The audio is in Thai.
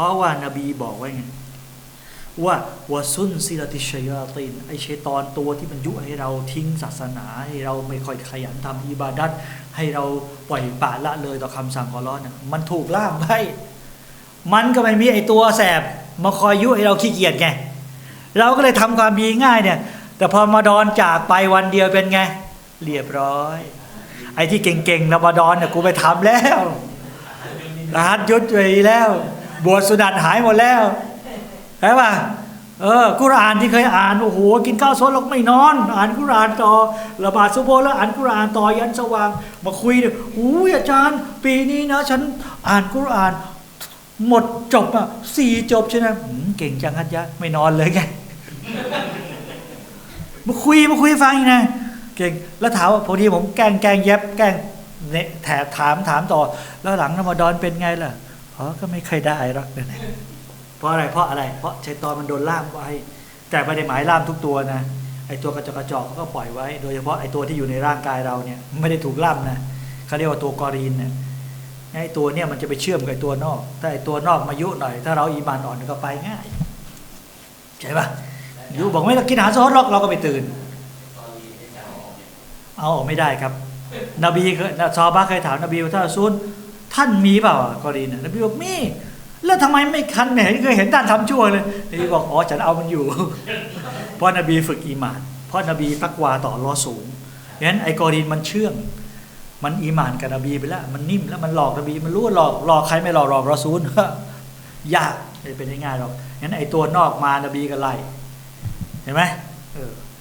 ราะว่านาบีบอกไว้ไงว่าวาซุนซิลติชยาตินไอเชยตอนตัวที่มันยุให้เราทิ้งศาสนา ให้เราไม่ค่อยขยันทำอิบาดัตให้เราปล่อยปละละเลยต่อคำสั่งของอัลเลอฮ์เนี่ยมันถูกล่ามไว้มันก็ไม่มีไอตัวแสบมาคอยยุให้เราขี้เกียจไงเราก็เลยทำความดีง่ายเนี่ย แต่พอมาดอนจากไปวันเดียวเป็นไง เรียบร้อย ไอ้ที่เก่งๆรมาดอนเนี่ยกูไปทำแล้วรหัสยุดไปแล้ว บวชสุนัตหายหมดแล้วใช่ป่ะเออกุรานที่เคยอ่านโอ้โหกินข้าวซดแล้วไม่นอน อ่านกุรานต่อระบาดซุโบฮ์แล้วอ่านกุรานต่อยันสว่าง มาคุยเนี่ยอู้ยอาจารย์ ปีนี้นะ ฉันอ่านกุราน หมดจบอะสี่จบใช่ไหมเก่งจังฮัจยะไม่นอนเลยไงมาคุยมาคุยฟังอีกนะเก่งแล้วถามว่าพอดีผมแกล้งแกล้งเย็บแกล้งเนี่ยแถถามถามต่อ แล้วหลังรอมฎอนเป็นไงล่ะ อ๋อก็ไม่เคยได้หรอกเนี่ยเพราะอะไรเพราะอะไร เพราะชัยตอนมันโดนล่ามไว้ แต่ไม่ได้หมายล่ามทุกตัวนะไอตัวกระจกกระจอกก็ปล่อยไว้ โดยเฉพาะไอตัวที่อยู่ในร่างกายเราเนี่ยไม่ได้ถูกล่ามนะเขาเรียกว่าตัวกอรีนเนี่ยไอตัวเนี่ยมันจะไปเชื่อมกับตัวนอก ถ้าไอตัวนอกมายุหน่อย ถ้าเราอีมานอ่อนก็ไปง่ายใช่ปะยุบอกไม่ต้องกินอาหารซอสหรอกเราก็ไปตื่น เอาออกไม่ได้ครับ นบีเคยซอบ้าเคยถามนบีว่าท่าซูล ท่านมีเปล่าอะกรณีนะนบีบอกมีแล้วทำไมไม่คันเนี่ยเคยเห็นท่านทำชั่วเลยนบีบอกอ๋อฉันเอามันอยู่ เพราะนบีฝึกอีหมาน เพราะนบีตักวาต่ออัลลอสูงงั้นไอ้กอรีนมันเชื่อง มันอีหมานกับนบีไปแล้ว มันนิ่มแล้วมันหลอกนบีมันรู้ว่าหลอกหลอกใครไม่หลอกหลอกรอซูลยากไม่เป็นง่ายๆหรอกงั้นไอ้ตัวนอกมานบีก็ไล่เห็นไหมเออ